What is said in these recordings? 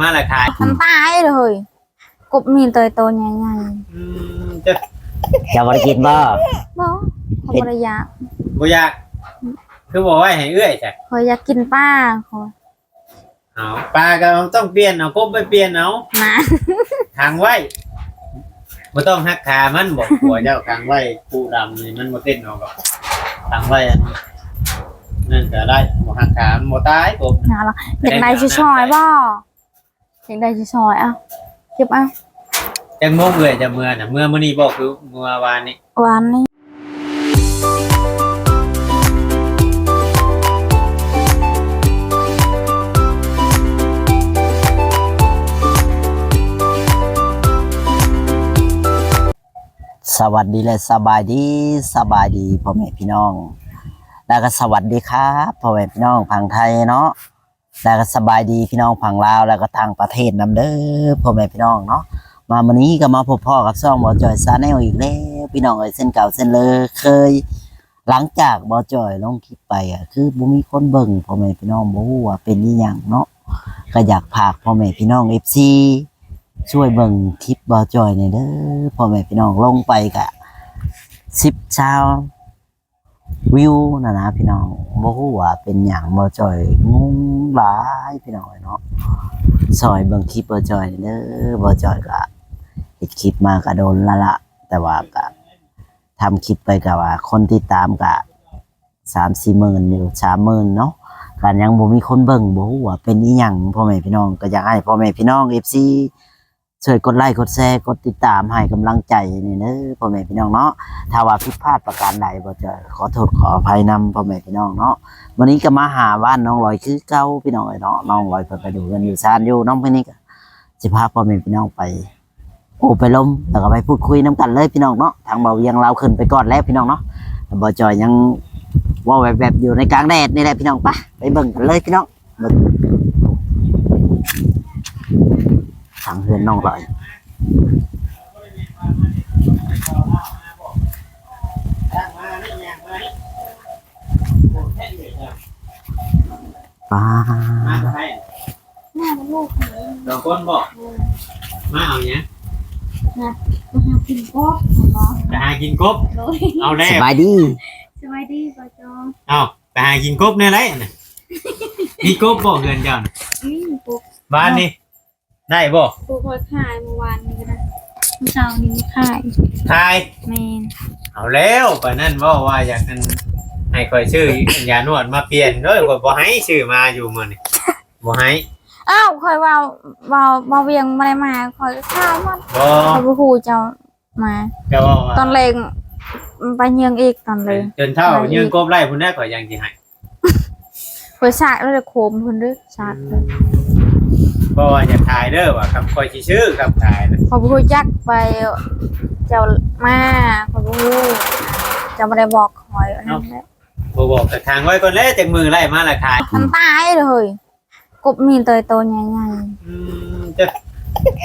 มาละขายมันตายเลยกบมีตัวโตใหญ่อืมจะจะบ่ได้กินบ่ๆบ่เขาบ่ได้อยากบ่อยากคือบอกว่าให้เอื้อยจ้ะคอยอยากกินป้าคอยเอาปลาก็ต้องเปลี่ยนเอากบไปเปลี่ยนเอามาทางไว้บ่ต้องหักขามันบอกหัวเจ้าทางไว้ปูดำนี่มันบ่เต้นออกหรอกทางไว้อันนั่นก็ได้บ่หักขามันบ่ตายกบงานละอยากได้ชิชอยบ่ อยากได้ชิชอยเอะเก็บเอะจังโมงเลยจะเมื่อน่ะเมื่อมื้อนี้บ่คือเมื่อวานนี้วันนี้สวัสดีและสบายดีสบายดีพ่อแม่พี่น้อง แล้วก็สวัสดีครับพ่อแม่พี่น้องพังไทยเนาะ แล้วก็สบายดีพี่น้องพังลาวแล้วก็ต่างประเทศนํเด้อพ่อแม่พี่น้องเนาะมาวันนี้ก็มาพบพ่อกับซ่องบอจอยซาแนลอีกแล้วพี่น้องเอ้ยเส้นเก่าเส้นเลยเคย หลังจากบอจอยลงคลิปไปอะคือบ่มีคนเบิ่งพ่อแม่พี่น้องบ่ฮู้ว่าเป็นอีหยังเนาะก็อยากพากพ่อแม่พี่น้อง FC ช่วยเบิ่งคลิปบอจอยหน่อยเด้อพ่อแม่พี่น้องลงไปกะสิบชาว วิวนะนะพี่น้องบ่ฮู้ว่าเป็นหยังบอจอยงงหลายพี่น้องเนาะซอยเบิ่งคลิปบอจอยเด้อบอจอยก็เฮ็ดคลิปมากะโดนละละ แต่ว่าก็ทำคลิปไปกะว่า คนติดตามกะสามสี่หมื่นอยู่สามหมื่นเนาะการยังบ่มีคนเบิ่งบ่ฮู้ว่าเป็นอีหยังพ่อแม่พี่น้องก็อยากให้พ่อแม่พี่น้อง FC ช่วยกดไลค์กดแชร์กดติดตามให้กำลังใจนี่เด้อพ่อแม่พี่น้องเนาะถ้าว่าผิดพลาดประการใดบ่จะขอโทษขออภัยนำพ่อแม่พี่น้องเนาะวันนี้ก็มาหาบ้านน้องลอยคือเก่าพี่น้องเนาะน้องลอยเพิ่นไปดูกันอยู่ซานอยู่น้องเพิ่นนี่ก็สิพาพ่อแม่พี่น้องไปโอ้ไปล้มแล้วก็ไปพูดคุยน้กันเลยพี่น้องเนาะทางเบาเวียงเราขึ้นไปก่อนแล้วพี่น้องเนาะบ่จอยยังว่าแบบๆอยู่ในกลางแดดนี่แหละพี่น้องไปไปเบิ่งกันเลยพี่น้องเบิ่งทางเฮือนน้องลอยป้ามาใครแม่ลูกสองคนบ่มาเอาเนี้ยมาหากินกบเนาะไปหากินกบ โดยเอาแล้สวบายดีสวัสดีป้าจอเอาไปหากินกบแน่เลยน่ะมีกบบ่เงินเจ้าน่ะนี่ปุ๊กบ้านนี่ ได้บ่ปุ๊กคอยขายเมื่อวานนี้ก็ได้เมื่อเช้านี้ขายทาย แมนเอาแล้วปานนั้นบ่ว่าอยากกันให้คอยชื่อยานวดมาเปลี่ยนเด้อก็บ่ให้ชื่อมาอยู่มื้อนี่บ่ให้อ้าวคอยเว่าเว่าเว่าเวียงมาได้มาคอยข้าวมันบ่คอยบ่ฮู้เจ้ามาก็ว่าว่าตอนเลงไปเยืองอีกตอนเลงจนเท่ายืนกบไล่พุ่นได้ก็ยังสิให้คอยสากแล้วเลยโคมเพิ่นเด้อสากเลย เพราะว่าอยากถ่ายเด้อว่าคำคอยสิชื่อคำถ่ายน่ะพอบ่ฮู้จักไปเจ้ามาพอบ่ฮู้เจะบ่ได้บอกคอยอันนั้นแหละบ่บอกแต่ทางไว้ก่อนแล้วจักมือไล่มาละขายมันตายเลยกบมีตัวโตใหญ่อืมจะ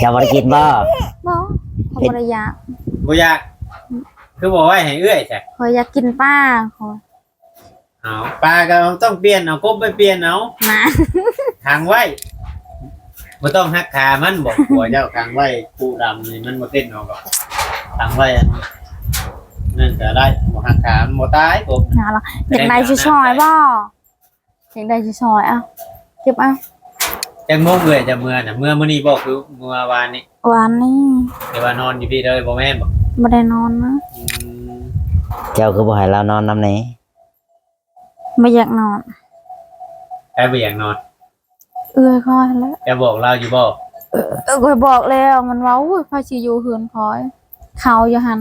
จะบ่ได้กินบ่ๆบ่เขาบ่ได้อยากบ่อยากคือบอกว่าให้เอื้อยจ้ะคอยอยากกินป้าคอยเอาปลาก็ต้องเปลี่ยนเอากบไปเปลี่ยนเอามา ทางไว้ บ่ต้องหักขามันบอกหัวเจ้าทางไว้ปูดำนี่มันบ่เต้นออกหรอกทางไว้อันนั่นก็ได้บ่หักขามันบ่ตายกบงานละอยากได้ชิชอยบ่อยากได้ชิชอยเอะเก็บเอะจังโมงเลยจะเมื่อน่ะเมื่อมื้อนี้บ่คือเมื่อวานนี้วันนี้แต่ว่านอนอยู่พี่เลยบ่แม่นบ่บ่ได้นอนนะอืมเจ้าคือบ่ให้เรานอนนำไหนไม่อยากนอนใครบ่อยากนอน เอื้อยคอยแล้วจะบอกเราอยู่บ่เออคอยบอกแล้วมันว่าอุ้ยพอสิอยู่เฮือนคอย เขาอยู่หัน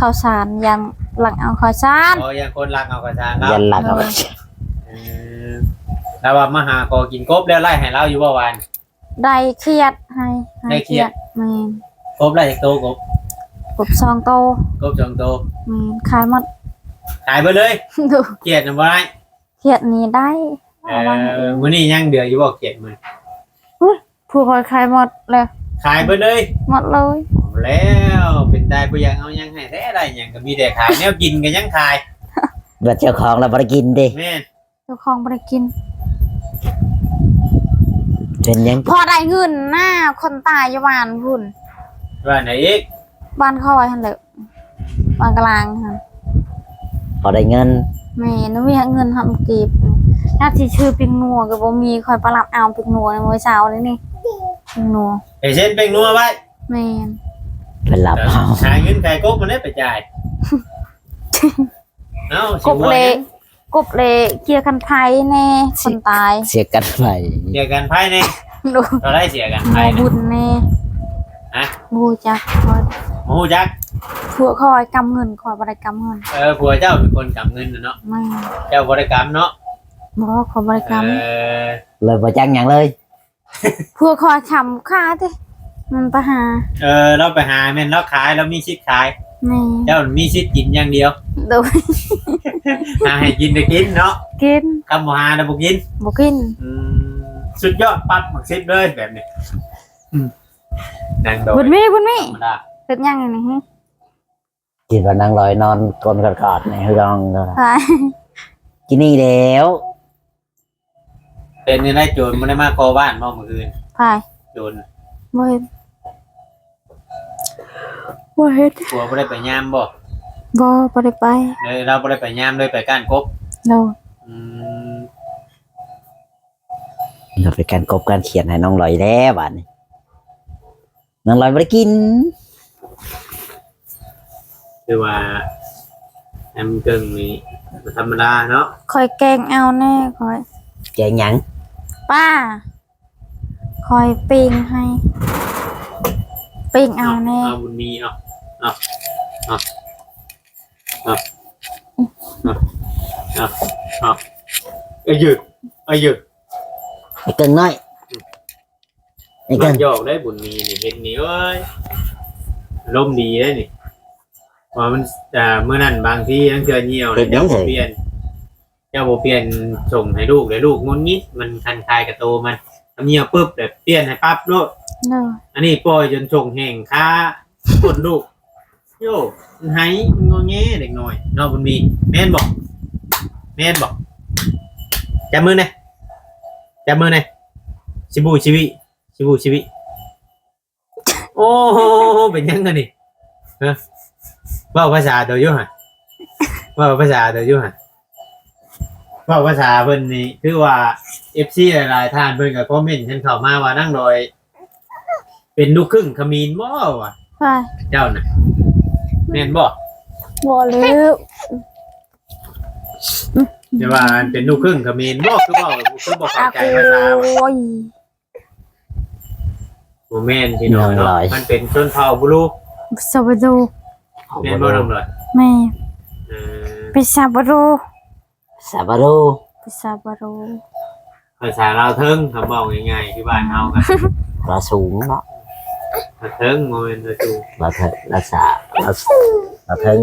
ข้าวสารยังหลังเอาข้าวสารอ๋อยังคนรักเอากระชานเรายันหลักเอาเออแล้วว่ามาหาขอกินกบแล้วไล่ให้เราอยู่บ่วานได้เครียดให้ให้ได้เครียดแม่นกบไล่จากโตกบกบซองโตกบจองโตแม่นขายหมดขายไปเลยดูเกลียดนะบ่ได้เครียดนี้ได้ เออมื้อนี้ยังเดืออยู่บ่เกลียดมื้อผู้คอยขายหมดเลยขายไปเลยหมดเลยเอาแล้วเป็นได้บ่อยากเอายังให้แท้ได้หยังก็มีแต่ขายแนวกินก็ยังขายเบิดเจ้าของเราบ่ได้กินเด้แม่นเจ้าของบ่ได้กิน เป็นหยังพอได้เงินหน้าคนตายอยู่บ้านพุ่นว่าไหนอีกบ้านคอยหั่นแหละบ้านกลางค่ะพอได้เงิน แม่นมีเงินทำกีบถ้าสิชื่อปิงนัวก็บ่มีคอยประหลับเอาปิงนัวในมื้อเช้านี่นี่ปิงนัวไอ้เช่นเป็นนัวไว้แม่นเป็นหลับเอาหาเงินใครกบมันได้ไปจ่ายเอ้ากบเลกบเลเกียร์คันไทยแน่คนตาย เสียกันไปเสียกันไพ่เนี่ยดูเราได้เสียกันหมไพ่อเนี่ยบุญแน่ฮะบูจักคอยโอ้จัก ผัวคอยกำเงินคอยบ่ได้กำเงินเออผัวเจ้าเป็นคนกำเงินน่ะเนาะไม่เจ้าบริกรรมเนาะบ่ขอยบ่ได้เอกำอเลยบ่จังหยังเลยผัวคอยขำค่าติมันไปหาเออเราไปหาแม่นเราขายเรามีสิทธิ์ขายแม่เจ้ามีสิทธิ์กินอย่างเดียวโดยหาให้กินได้กินเนาะกินคำว่าหาแล้วบ่กิน บ่กินอืมสุดยอดปั๊บหมักซิบเลยแบบนี้อืมนั่งโดยบุญมีบุญมีธรรมดาเฮ็ดหยังนี่ฮะ กินวันนั่งลอยนอนกลนกอดๆในห้องเท่านั้นไปกินนี่แล้วเป็นยังไงโจรมันได้มาคอบ้านเมื่อเมื่อคืนไปโจรบ่เฮ็ดบ่เฮ็ดผัวไม่ได้ไปยามบ่บ่บ่ได้ไปเลยเราไม่ได้ไปยามเลยไปก้านกบโดยอืมเราไปการกบการเขียนให้น้องลอยแล้วบัดนี้น้องลอยบ่ได้กิน คือว่าแอมเกิงนี่ธรรมดาเนาะคอยแกล้งเอาแน่คอย แกงหยังป้า คอยปิ้งให้ปิ้งเอาแน่เอาบุญมีเอาเอาเอาเอาเอาเอาเอาไอ้หยุดไอ้หยุดไอ้เกิงน้อยไอ้มัเกินงหยอกได้บุญมีนี่เห็นนี่เอ้ยลมดีได้นี่ ว่ามันแต่เมื่อนั้นบางที่ยังเจอเหี่ยวเลยเจ้าบ่เปลี่ยน เจ้าบ่เปลี่ยนส่งให้ลูกเลยลูกงุนงิดมันคันคายกับโตมันทำเหี่ยวปุ๊บแบบเปลี่ยนให้ปั๊บโลดโดยอันนี้ปล่อยจนส่งแห่งค้าคนลูกโย่มันไห้มันงอแงเด็กน้อยเนอกบุญมีแม่นบอกแม่นบอกจับมือหน่อยจับมือหน่อยชิบูชิวิชิบูชิวิโอ้โหเป็นยังไงนี่ฮะ เว่าภาษาเดียวอยู่ฮะเว่าภาษาเดียวอยู่ฮะเว่าภาษาเพิ่นนี่คือว่าเอฟซีหลายๆท่านเพิ่นก็คอมเมนต์ฉันเข้ามาว่านั่งรอย เป็นลูกครึ่งขมิ้นบ่วะไปเจ้าน่ะแม่นบ่บ่เลยแต่ว่าอันเป็นลูกครึ่งขมิ้นบ่คือบ่คือบ่เข้าอาใจกูภาษาว่ะโอ้ยบ่แม่นพี่น้องเนาะมันเป็นชนเผ่าบุรุษสวัสดี เอาแม่นบ่บ่รู้นำเลยแม่เออไปซาบรูซาบารูไปซาบรูภาษาลาวเทิงคำบอกง่ายๆที่บ้านเฮากันปลาสูงเนาะเทิงบ่แม่นตัวจูปลาเถปลาสาปลาปลาเทิง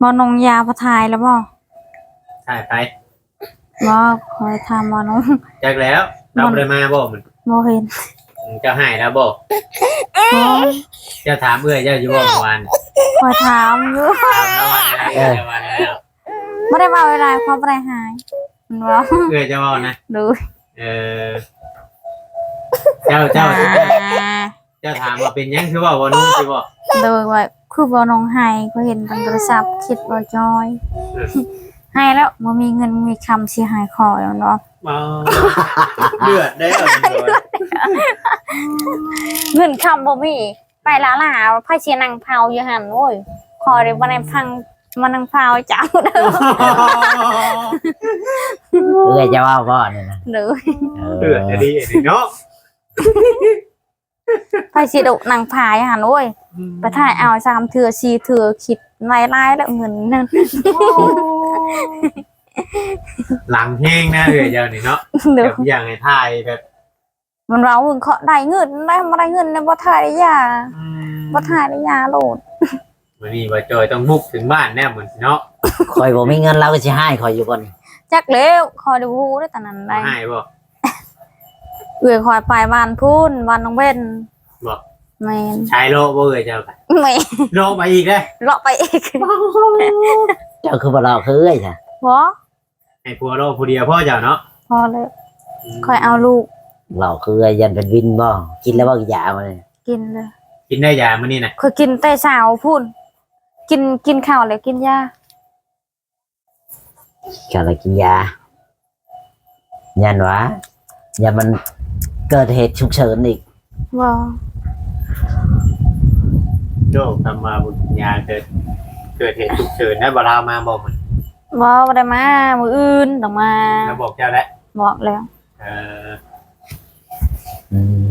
บ่นงยาพะทายแล้วบ่ใช่ไปบ่คอยทำบ่นงจักแล้วเราบ่ได้มาบ่มันบ่เห็น เจ้าให้แล้วบ่บ่เจ้าถามเอื้อยเจ้าอยู่บ่เมื่อวานคอยถามอยู่ถามแล้ววันแล้วเอื้อยเจ้าวันแล้วบ่ได้เว้าเวลาความบ่ได้หายมันเว้าเอื้อยเจ้าเว้านะดูเออเจ้าเจ้าเจ้าถามว่าเป็นหยังคือว่าบ่นุ่งสิบ่โดยว่าคือบ่นงหายก็เห็นทางโทรศัพท์คิดบ่จอย ให้แล้วบ่มีเงินมีคำสิหายคอแล้วเนาะเมาเดือดได้เหรอเดือดเงินคำบ่มีไปละล่ะไผสินั่งเผาอยู่หั่นโอ้ยขอได้บ่ได้ฟังมานั่งเผาเจ้าเด้อเอ้ยจะว่าบ่เนี่ยนะเด้อเดือดจะดีนี่เนาะไผสิดุนั่งผายหั่นโอ้ยไปถ่ายเอาสามเทื่อสี่เทื่อคิดหลายๆแล้วเงินนั่น หลังแห้งนะเดือดเจ้านี่เนาะเด้แบอบอย่างไอ้ทายแบบ มันเราเงินเขาได้เงินได้บ่ได้เงินเนี่ยบ่ถ่ายได้ยาบ่ถ่ายได้ยาโลดวันนี้ว่าจอยต้องบุกถึงบ้านแน่เหมือนเนาะคอยบ่มีเงินเราก็สิให้คอยอยู่ก่อนจักแล้วคอยได้ฮู้ได้ตอนนั้นได้ให้บ่เอื้อยคอยไปบ้านพูนบ้านน้องเว้นบ่ แม่นชายโลบ่เอ่ยเจ้ากันแม่นโลมาอีกเลยเลาะไปอีกเจ้าคือบ่เราคือเอ้ยจ้ะบ่ให้ผัวโลผู้เดียวพ่อเจ้าเนาะพอเลยคอยเอาลูก เราคือยันเป็นวินบ่กินแล้วบ่กี่ยามาเลยกินเลย กินได้ยามื้อนี้น่ะคอยกินแต่เช้าพูนกินกินข้าวแล้วกินยาก็เลยกินยายันวะยันมันเกิดเหตุฉุกเฉินอีกบ่ โจทำมาบุญญาเกิดเกิดเหตุฉุกเฉินได้บ่ลาวมาบอกมันบ่บ่ได้มามื้ออื่นต้องมาแล้วบอกเจ้าแล้วบอกแล้ว เอออืม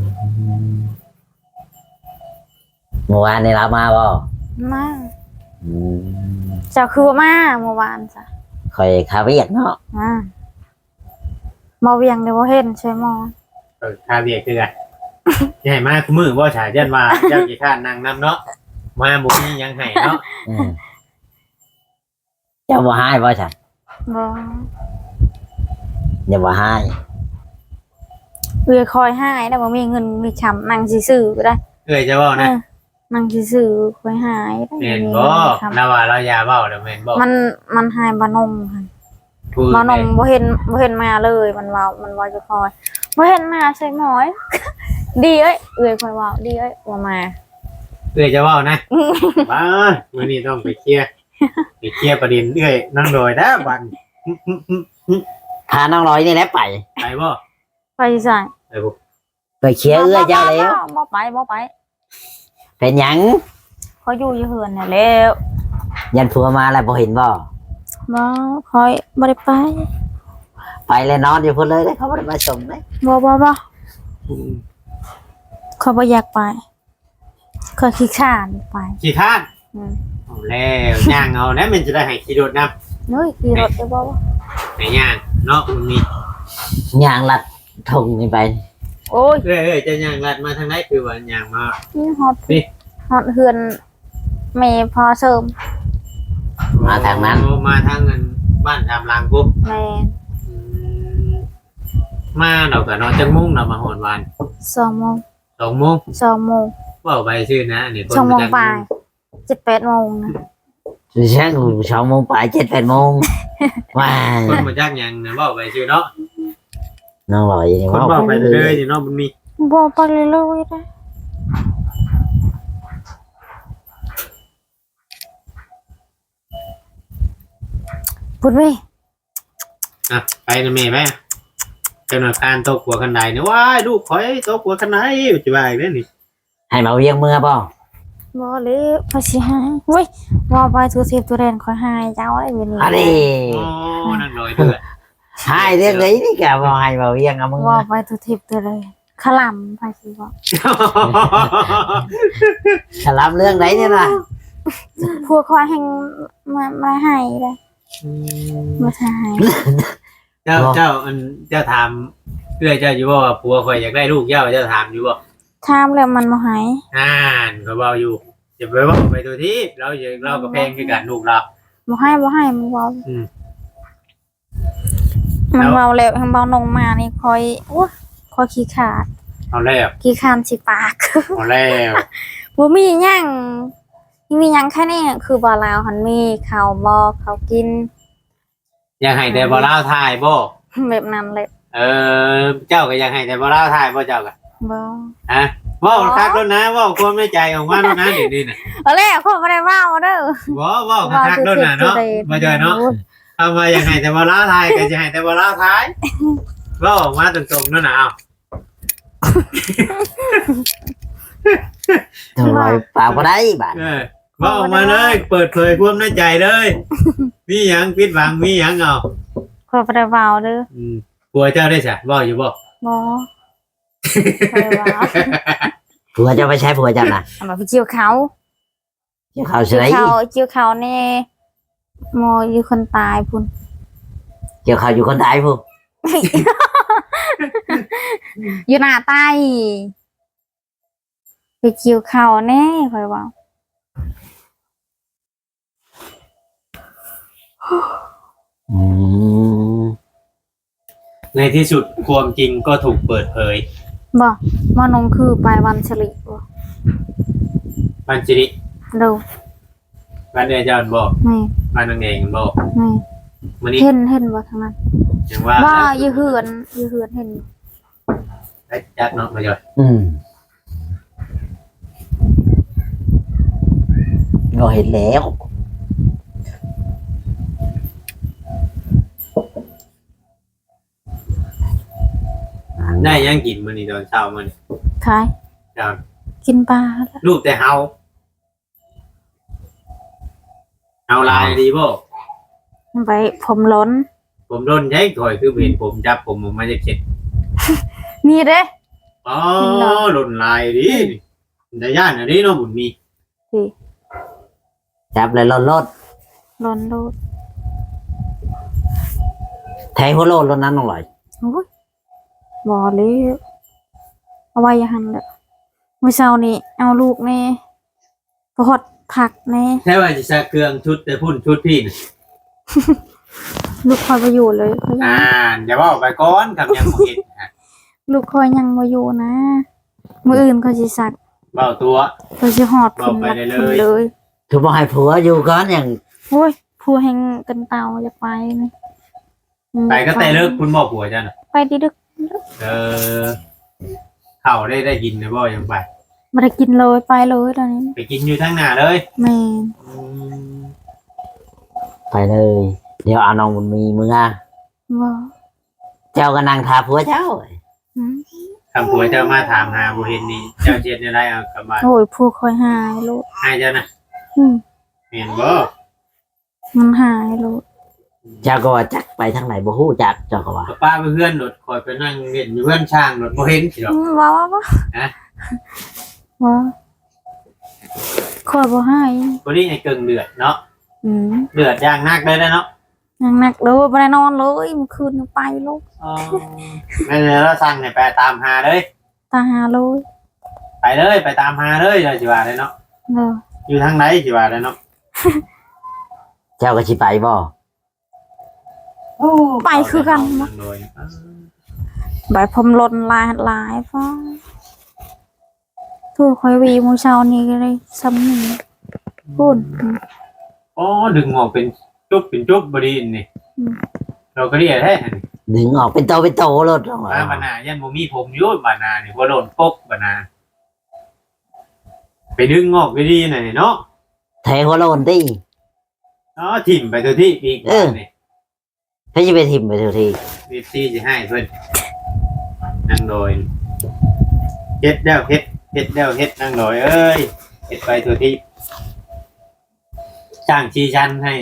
เมื่อวานในเรามาบ่มาอืมเจ้าคือบ่มาเมื่อวานจ้ะคอยคาเวียกเนาะมามาเวียงเดี๋ยวบ่เห็นใช่หมอเออค่าเบียร์คือกันใหญ่มากมือบ่ฉายันว่าเจ้ากี่ข้านนั่งนำเนาะ มาบ่มีหยังให้เนาะอืมเจ้าบ่ให้บ่ฉันบ่อย่าบ่ให้เอือคอยหายแล้วบ่มีเงินมีคำนั่งซื่อๆก็ได้เอ้ยจะเว้านะเออนั่งซื่อๆคอยหายได้แม่นมีบ่เงินมีคำนว่าเราอย่าเว้าเด้อแม่นบ่มันมันหายบานงค่ะพูดบานงเลยบ่เห็นบ่เห็นมาเลยมันเว้ามันเว้าจะคอยบ่เห็นมาใช่หมอย ดีเอ้ยเอ้ยคอยเว้าดีเอ้ยว่ามา เอ้ยจะเว้านะ บ้ามื้อนี้ต้องไปเคลียร์ไปเคลียร์ประเด็นเอ้ยนั่งโดยนะบันพาน้องร้อยนี่แหละไป ไปบ่ไปใส่ไปบ่ไปเคลียร์เอื้อเจ้าแล้วบ่ไปบ่ไปเป็นหยังเขาอยู่อยู่เฮือนน่ะแล้วยันผัวมาแล้วบ่เห็นบ่บ่คอยบ่ได้ไปไปเลยนอนอยู่พุ่นเลยเด้อเขาบ่ได้มาส่งเลยบ่บ่บ่เขาบ่อยากไป เขาขี้ข้านไปขี้ข้านอืมเอาแล้วย่างเอานะมันจะได้ให้ขี่รถนำเฮ้ยขี่รถได้บ่วะให้ย่างเนาะมันมียางลัดทงนี่ไป โอ้ยเอ้ยเอ้ยจะย่างลัดมาทางไหนคือว่าย่างมา นี่ฮอตนี่ ฮอตเฮือนแม่พอเสริมมาทางนั้น โอ้มาทางนั้นบ้านทำลางปุ๊บแม่อืมมาเราก็นอนจังมุ่งเรามาหอนวันสองโมงสองโมงสองโมง ว่าไปชื่อนะนี่คนสองโมงจัปลายเจ็ดแปดโมงนะช่างสองโมงไปเจ็ดแปดโมงว้าคนมาจากหยังนะว่าไปชื่อเนาะน้องร้อยนี่คนว่าบอกไปเลยนี่เนาะมันมีบ่ไปเลยเลยนะพูดเว้ยอะไปนะเมย์ไปเจ้าหน้าการตกหัวคันใดนี่ว้ายลูกคอยตกหัวคันไหนอยู่ที่ว่าอีกแล้วนี่ ให้มาเวียงเมื่อบ่บ่เลยภาษีหายเว้ยว่าไปตัวเทปตัวเรนคอยหายเจ้าได้เวลาอันนี้โอ้นั่งลอยเดือดให้เรื่องนี้นี่แกบ่ให้มาเวียงเอามึงว่าไปตัวเทปตัวเรนขลำภาษีบอกฉลามเรื่องไหนเนี่ยนะพวกคอยแห่งมามาให้เลยมาทายเจ้าเจ้าอันเจ้าถามเพื่อเจ้าอยู่บ่ว่าผัวคอยอยากได้ลูกเจ้าเจ้าถามอยู่บ่ ทามแล้วมันมาหายอ่านเขาเบาอยู่อย่าไปเว่าไปตัวที่เราอย่าเราก็เพลงคือกันลูกเราบ่ให้บ่ให้มันเว้าอืม มันเว้าแล้วทางเบานงมานี่คอยโอ้คอยขี้ขาดเอาแล้วขี้ขานสิปาก เอาแล้วบ่มีหยังมีหยังแค่นี้คือบ่ลาวหันมีข้าวบ่ข้าวกิน อยากให้แต่บ่เล่าทายบ่แบบนั้นเลยเออเจ้าก็อยากให้แต่บ่เล่าทายบ่เจ้าก็ บ่ฮะเว่าคักแล้วนะเว่าความในใจของว่าแล้วนะเดี๋ยวนี้น่ะเอาแล้วคนบ่ได้เว้าเด้อบ่เว่าคักแล้วนะเนาะบ่จอยเนาะเอามาอยากให้แต่บ่เล่าทายก็จะให้แต่บ่เล่าทายเว่าออกมาตรงๆนั่นน่ะเอาน้องร้อยปากบ่ได้บาดเออเว่าออกมาเลย เปิดเผยความในใจเลยมีหยังปิดบังมีหยังเอาคนบ่ได้เว้าเด้ออืมกลัวเจ้าได้สะบ่อยู่บ่บ่ บ่ได้เว้าผัวจะไปใช้ผัวเจ้าน่ะเอามาไปเจียวเขาเจ้าเขาเจีใช้ยวเขาเจียวเขานี่โมอยู่คนตายพุ่นเจ้าเขาอยู่คนไทยผู้อยู่หน้าใต้ไปเจียวเขาแน่คอยเว่าอืมในที่สุดความจริงก็ถูกเปิดเผย บ่มานงคือไปวันฉลิบ่บ้านจิริเดูบ้านเดียจอนบอกแม่บ้านนางเองบอกแม่มันนี้เห็นเห็นบ่ทางนั้นอย่างว่าว่าอยู่เหือนอยู่เหือนเห็นไปจักเนาะมาเลยอืมเราเห็นแล้ว ได้ยังกินมื้อนี้ตอนเช้ามื้อนี้ขายเจ้ากินปลาแล้วลูกแต่เฮาเอาลายดีบ่ไปผมล้น ผมโดนใช้ข่อยคือเห็นผมจับผมออกมาจากเข็ดนี่เด้ อ๋อหล่นลายดิแต่ย่านอันนี้เนาะบุญมีจับเลยรถรถล้นโลดแทงหัวโลดรถนั้นอร่อยโอ้ย บ่เลยเอาไว้อยังหันเลยมื้อเช้านี้เอาลูกแน่พอดผักแน่แค่ว่าจะใช้เครื่องชุดแต่พุ่นชุดพี่น่ะลูกคอยไปอยู่เลยเขายังอ่าอย่าว่าไปก่อนคำยังบ่เห็นฮะลูกคอยยังมาอยู่นะมืออื่นเขาสิสักเบาตัว เขาสิหอดขึ้นบอกไปมาได้เลยขึ้นเลย คือบอกให้ผัวอยู่ก่อนอย่างโอ้ยผู้แห่งกันเตาจะไปนะอืมไปก็แต่เลิกคุณบอกผัวจ้ะน่ะไปดิดึก เออเข้าได้ได้ยินนะบ่ยังไปมาได้กินเลยไปเลยตอนนี้ไปกินอยู่ทั้งหน้าเลยแม่นอืมไปเลย เดี๋ยวเอาน้องบุญมีมือว่าเจ้าก็นั่งทาผัวเจ้า อืมคำผัวเจ้ามาถามหาบ่เห็นนี่เจ้าเจ็ดอะไรเอากลับมาโอ้ยผู้คอยหายลูกให้เจ้านะอืมเห็นบ่มันหายลูก เจ้าก็ว่าจักไปทางไหนบ่ฮู้จักเจ้าก็ว่าป้าไปเพื่อนรถคอยไปนั่งเห็นอยู่เพื่อนช่างรถบ่เห็นสิหรอกอืมว่าว่าว่าฮะว่าคอยบ่หายบ่นี้ไอ้เกิงเดือดเนาะอืมเดือดอย่างนักเลยนะเนาะยังหนักเลยบ่ได้นอนเลยเมื่อคืนยังไปลูกอ๋อแม่นเราสั่งให้ไปตามหาเลย ตาหาเลยไปเลยไปตามหาเลยเลยสิว่าเลยเนาะเอออยู่ทางไหนสิว่าเลยเนาะเจ้าก็สิไปบ่ ไปคือกันเาเนาะโดยใบผมหล่นลายหลายฟ้าทั่วคอยวีหมูเช้านี้ก็เลยซ้ำหนึ่งพูดอ๋อดึงออกเป็นจุ๊บเป็นจุ๊บบดีนี่อืมเราก็เรียกให้ดึงออกเป็นโตเป็นโตรถมาบานายันบ่มีผมอยุ่บานานี่บ่โดนปกบานา ไปดึงออกไปดีหน่อยเนาะแทงหัวโลนติอ๋อถิ่มไปตัวที่อีกเออนี่ ถ้าจะไปทิมไปทุกทีวิธีจะให้เพิ่นนั่งโดยเฮ็ดแล้วเฮ็ดเฮ็ดแล้วเฮ็ดนั่งโดยเอ้ยเฮ็ดไปตัวที่จ้างชีชันให้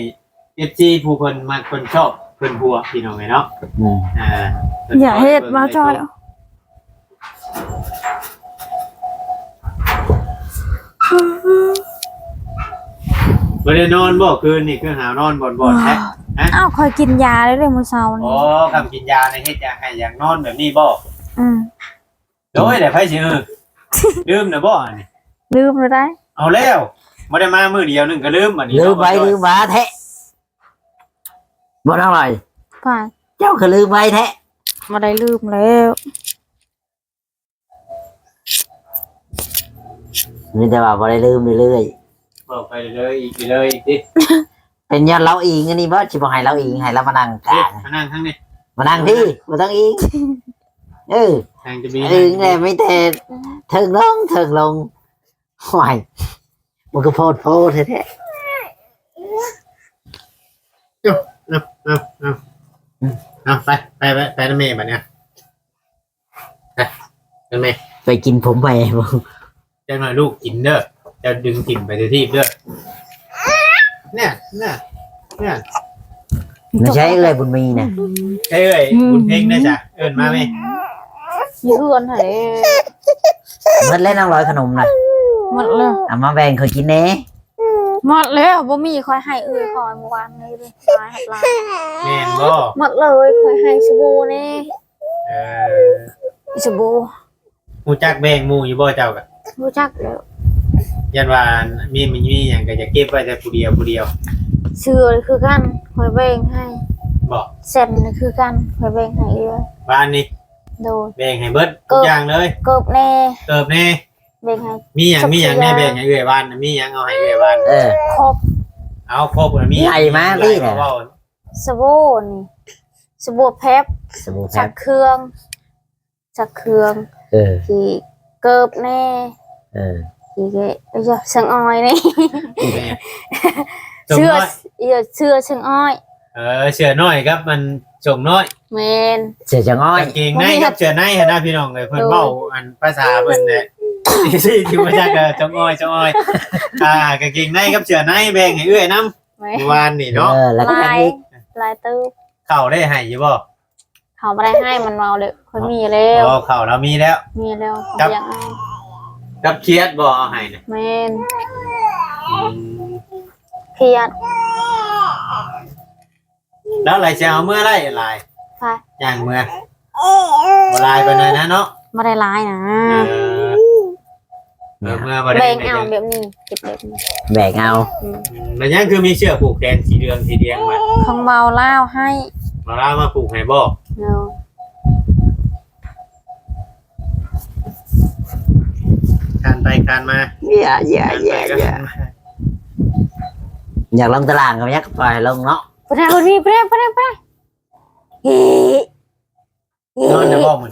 เอฟซีผู้เพิ่นมักเพิ่นชอบเพิ่นบัวพี่น้องไงเนาะอืมอ่าพิ่นอย่าเฮ็ดพิ่นมาจอย บ่ได้นอนบ่คืนนี่คือหาวนอนบ่นบ่นแท้อ้าวคอยกินยาเลยเลยหมูเช้าอ๋นี่อคำกินยาในเฮ็ดอยากให้อยากนอนแบบนี้บ่อืมโดยแต่ไผสิเออลืมนะบ่อันนี้ลืมเลยได้ เอาแล้วบ่ได้มามื้อเดียวนึงก็ลืมอันนี้ลืมไว้เนาะลืมมาแท้บ่เท่าไหร่ป่าเจ้าก็ลืมไว้แท้มาได้ลืมแล้วมีแต่ว่าบ่ได้ลืมเรื่อย บอกไปเลยอีกไปเลยอีกดิๆเป็นย้อนเราอิงอันนี้บ่สิบ่ให้เราอิงให้เรามานั่งกเอ๊ะลางมานั่งข้างนี้มานั่งที่บ่ต้องอิงเออทางจะมีอิงเนี่ยไม่แต่เถิงลงเถิงลงห่วยมันก็โพดโพดแท้เอาเอาเอาเอาไปไปไปไปนะเมย์บัดเนี้ยไปนะเมย์ๆไปกินผมไปบ่เจ้าหน่อยลูกกินเด้อ จะดึงถิ่มไปที่ที่เด้อเนี่ยเนี่ยเนี่ยไม่ใช่เอ้ยบุญมีนะเอ้ยบุญเพ่งนะจ๊ะเอิญมาไหมยืเอือนเหรอเมื่อเล่นน้องร้อยขนมน่ะหมดเลยเอามาแบ่งเขากินแหน่หมดแล้วบ่มีคอยให้เอ้ยคอยเมื่อวานนี้เลยลายหัดลายแม่นบ่หมดเลยคอยให้สบู่นี่เออสบู่หมูจักแบงหมูอยู่บ่เจ้ากะรู้จักแล้ว ยันว่ามีมันมีอย่างก็จะเก็บไว้แต่ผู้เดียวผู้เดียวเสื้อนี่คือกันคอยแบ่งให้บอกเส้นนี่คือกันคอยแบ่งให้เอ้ยบ้านนี้โดนแบ่งให้เบิดทุกอย่างเลยเกิบแน่เติบแน่แบ่งให้มีอย่างมีอย่างแน่แบ่งให้เอื้อยบ้านน่ะมีอย่างเอาให้เอื้อยบ้านเออครบเอาครบแล้วมีใหญ่มากพี่น่ะเว้าสบู่นี่สบู่แพบสบู่แพสัทกเครื่องสักเครื่องเออที่เกิบแน่เออ ที่เกเอ้ยสังอ้อยนี่แม่จงเสื้อน้อยเอ้ยเสื้อสังอ้อยเออเชือน้อยครับมันจงน้อยแมน เสียจังอ้อย กางเกงในครับเชือในเห็นหน้าพี่น้องเลยเพิ่นเว้าอันภาษาเพิ่นเนี่ยที่ที่มาจากเอ่อจงอ้อยจงอ้อยอ่ากางเกงในครับเชือในแบ่งให้เอื้อยนำแม่เมื่อวานนี่เนาะเออ แล้วก็ลายังยอีกลายตื้อเข้าได้ให้อยู่บ่เขาไม่ได้ให้มันเมาเลยคนมีแล้วอ๋อเข้าเรามีแล้ว มีแล้วครับยังเอา กับเครียดบ่เอาให้น่ะแมนอืมเครียดแล้วอะไรจะเอาเมื่อไรลายไปย่างเมื่อบ่ลายไปเลยนะเนาะไม่ได้ร้ายนะเออเออเมื่อบ่ได้แบ่งไม่เอาได้แบบนี้เก็บแบบนี้แบกเอาอืมมันยังคือมีเชือกผูกแขนสีเหลืองสีแดงมาของเมาเล่าวให้มาล่ามาผูกให้บ่เนาะ การไปการมาอย่าอย่าการอไปย่าก็อย่าอยากลงตารางกับยักษ์ปล่อยลงเนาะไปได้คนนี้ไปได้ไปได้ไปได้เฮ้นอนจะบ่มัน